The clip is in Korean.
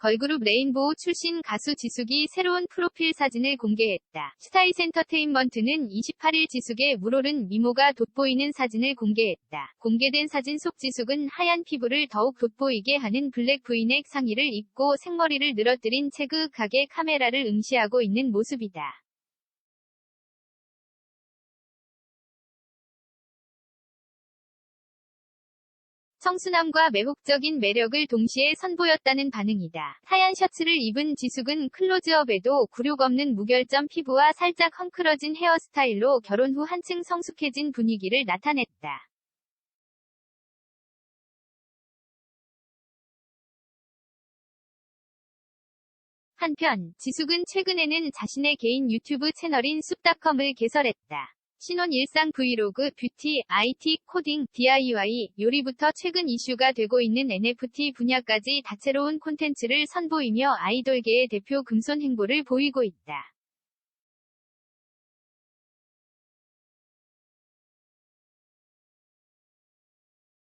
걸그룹 레인보우 출신 가수 지숙이 새로운 프로필 사진을 공개했다. 스타이스 엔터테인먼트는 28일 지숙의 물오른 미모가 돋보이는 사진을 공개했다. 공개된 사진 속 지숙은 하얀 피부를 더욱 돋보이게 하는 블랙 브이넥 상의를 입고 생머리를 늘어뜨린 체그하게 카메라를 응시하고 있는 모습이다. 청순함과 매혹적인 매력을 동시에 선보였다는 반응이다. 하얀 셔츠를 입은 지숙은 클로즈업에도 굴욕 없는 무결점 피부와 살짝 헝클어진 헤어스타일로 결혼 후 한층 성숙해진 분위기를 나타냈다. 한편, 지숙은 최근에는 자신의 개인 유튜브 채널인 숲닷컴을 개설했다. 신혼 일상 브이로그, 뷰티, IT, 코딩, DIY, 요리부터 최근 이슈가 되고 있는 NFT 분야까지 다채로운 콘텐츠를 선보이며 아이돌계의 대표 금손 행보를 보이고 있다.